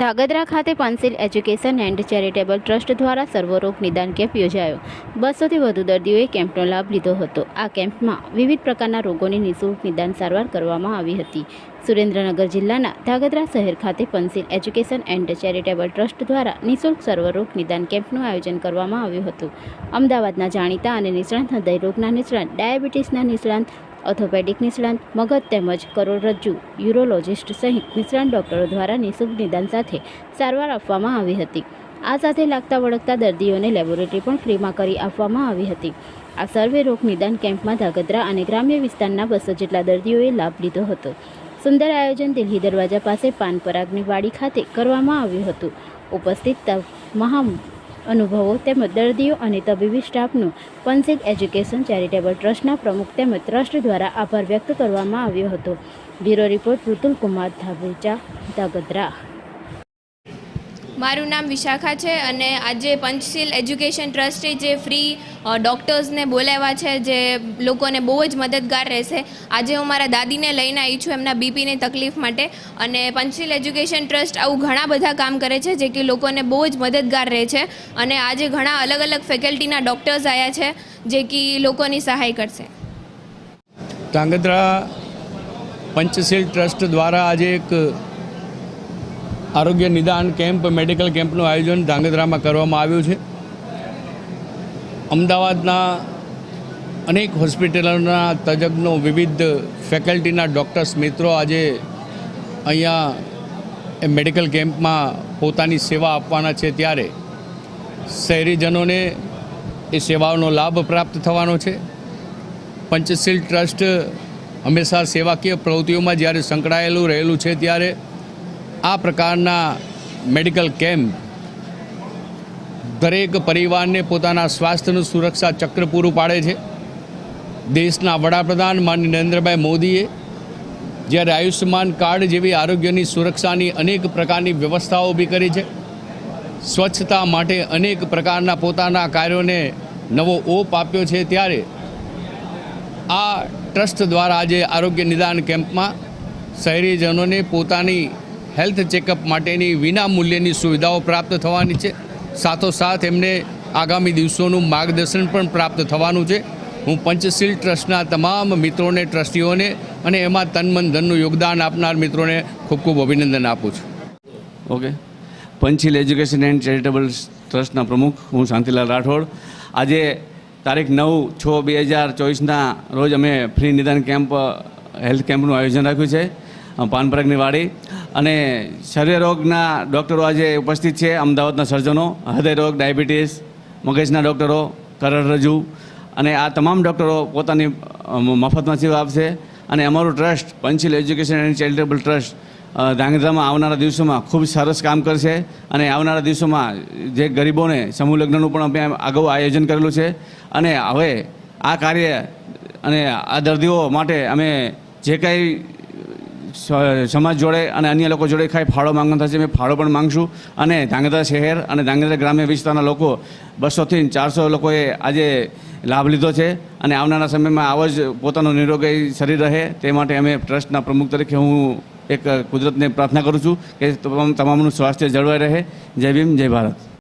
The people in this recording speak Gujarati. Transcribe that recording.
ધાગધ્રા ખાતે pencil education and charitable trust દ્વારા સર્વરોગ નિદાન કેમ્પ યોજાયો. બસોથી વધુ દર્દીઓએ કેમ્પનો લાભ લીધો હતો. આ કેમ્પમાં વિવિધ પ્રકારના રોગોની નિઃશુલ્ક નિદાન સારવાર કરવામાં આવી હતી. સુરેન્દ્રનગર જિલ્લાના ધાગધ્રા શહેર ખાતે pencil education and charitable trust દ્વારા નિઃશુલ્ક સર્વરોગ નિદાન કેમ્પનું આયોજન કરવામાં આવ્યું હતું. અમદાવાદના જાણીતા અને નિષ્ણાંત હૃદયરોગના નિષ્ણાંત, ડાયાબિટીસના નિષ્ણાંત ઓર્થોપેડિક નિષ્ણાંત મગજ તેમજ કરોડરજ્જુ યુરોલોજિસ્ટ સહિત નિષ્ણાંત ડોક્ટરો દ્વારા નિઃશુલ્ક નિદાન સાથે સારવાર આપવામાં આવી હતી. આ સાથે લાગતા વળગતા દર્દીઓને લેબોરેટરી પણ ફ્રીમાં કરી આપવામાં આવી હતી. આ સર્વે રોગ નિદાન કેમ્પમાં ધાગધ્રા અને ગ્રામ્ય વિસ્તારના બસો જેટલા દર્દીઓએ લાભ લીધો હતો. સુંદર આયોજન દિલ્હી દરવાજા પાસે પાન પરાગની વાડી ખાતે કરવામાં આવ્યું હતું. ઉપસ્થિત તમામ અનુભવો તેમજ દર્દીઓ અને તબીબી સ્ટાફનું પંસિલ એજ્યુકેશન ચેરિટેબલ ટ્રસ્ટના પ્રમુખ તેમજ ટ્રસ્ટ દ્વારા આભાર વ્યક્ત કરવામાં આવ્યો હતો. Bureau report Rutul Kumar Dhabecha, Dhrangadhra. મારું નામ વિશાખા છે અને આજે પંચશીલ એજ્યુકેશન ટ્રસ્ટે જે ફ્રી ડૉક્ટર્સને બોલાવ્યા છે, જે લોકોને બહુ જ મદદગાર રહેશે. આજે હું મારા દાદીને લઈને આવી છું એમના બીપીની તકલીફ માટે અને પંચશીલ એજ્યુકેશન ટ્રસ્ટ આવું ઘણા બધા કામ કરે છે જે કે લોકોને બહુ જ મદદગાર રહે છે અને આજે ઘણા અલગ અલગ ફેકલ્ટીના ડૉક્ટર્સ આવ્યા છે જે કે લોકોની સહાય કરશે. ધાંગધ્રા પંચશીલ ટ્રસ્ટ દ્વારા આજે એક આરોગ્ય નિદાન કેમ્પ, મેડિકલ કેમ્પનું આયોજન ધાંગધ્રામાં કરવામાં આવ્યું છે. અમદાવાદના અનેક હોસ્પિટલોના તજજ્ઞો, વિવિધ ફેકલ્ટીના ડૉક્ટર્સ, મિત્રો આજે અહીંયા એ મેડિકલ કેમ્પમાં પોતાની સેવા આપવાના છે ત્યારે શહેરીજનોને એ સેવાઓનો લાભ પ્રાપ્ત થવાનો છે. પંચશીલ ટ્રસ્ટ હંમેશા સેવાકીય પ્રવૃત્તિઓમાં જ્યારે સંકળાયેલું રહેલું છે ત્યારે આ પ્રકારના મેડિકલ કેમ્પ દરેક પરિવારને પોતાના સ્વાસ્થ્યનું સુરક્ષા ચક્ર પૂરું પાડે છે. દેશના વડાપ્રધાન માનનીય નરેન્દ્રભાઈ મોદીએ જ્યારે આયુષ્યમાન કાર્ડ જેવી આરોગ્યની સુરક્ષાની અનેક પ્રકારની વ્યવસ્થાઓ ઊભી કરી છે. સ્વચ્છતા માટે અનેક પ્રકારના પોતાના કાર્યોને નવો ઓપ આપ્યો છે ત્યારે આ ટ્રસ્ટ દ્વારા આજે આરોગ્ય નિદાન કેમ્પમાં શહેરીજનોને પોતાની હેલ્થ ચેકઅપ માટેની વિના મૂલ્યની સુવિધાઓ પ્રાપ્ત થવાની છે. સાથોસાથ એમને આગામી દિવસોનું માર્ગદર્શન પણ પ્રાપ્ત થવાનું છે. હું પંચશીલ ટ્રસ્ટના તમામ મિત્રોને, ટ્રસ્ટીઓને અને એમાં તન મન ધનનું યોગદાન આપનાર મિત્રોને ખૂબ ખૂબ અભિનંદન આપું છું. Okay. Panchil education and charitable ટ્રસ્ટના પ્રમુખ હું શાંતિલાલ રાઠોડ. આજે તારીખ નવ છ બે હજાર ચોવીસના રોજ અમે ફ્રી નિદાન કેમ્પ, હેલ્થ કેમ્પનું આયોજન રાખ્યું છે. પાનપરાગની વાડી. અને શરીરરોગના ડૉક્ટરો આજે ઉપસ્થિત છે, અમદાવાદના સર્જનો હૃદયરોગ ડાયાબિટીસ, મગજના ડૉક્ટરો કરોડરજ્જુ અને આ તમામ ડૉક્ટરો પોતાની મફતમાં સેવા આપશે. અને અમારું trust Panchil education and charitable trust ધાંગધ્રામાં આવનારા દિવસોમાં ખૂબ સરસ કામ કરશે. અને આવનારા દિવસોમાં જે ગરીબોને સમૂહ લગ્નનું પણ અમે અગાઉ આયોજન કરેલું છે. અને હવે આ કાર્ય અને આ દર્દીઓ માટે અમે જે કાંઈ સમાજ જોડે અને અન્ય લોકો જોડે ખાઈ ફાળો માંગવાનો થશે, મેં ફાળો પણ માંગશું. અને ધાંગધ્રા શહેર અને ધાંગધ્રા ગ્રામ્ય વિસ્તારના લોકો બસોથી ચારસો લોકોએ આજે લાભ લીધો છે. અને આવનારા સમયમાં આવો જ પોતાનું નિરોગી શરીર રહે તે માટે અમે ટ્રસ્ટના પ્રમુખ તરીકે હું એક કુદરતને પ્રાર્થના કરું છું કે તમામ તમામનું સ્વાસ્થ્ય જળવાઈ રહે. જય ભીમ, જય ભારત.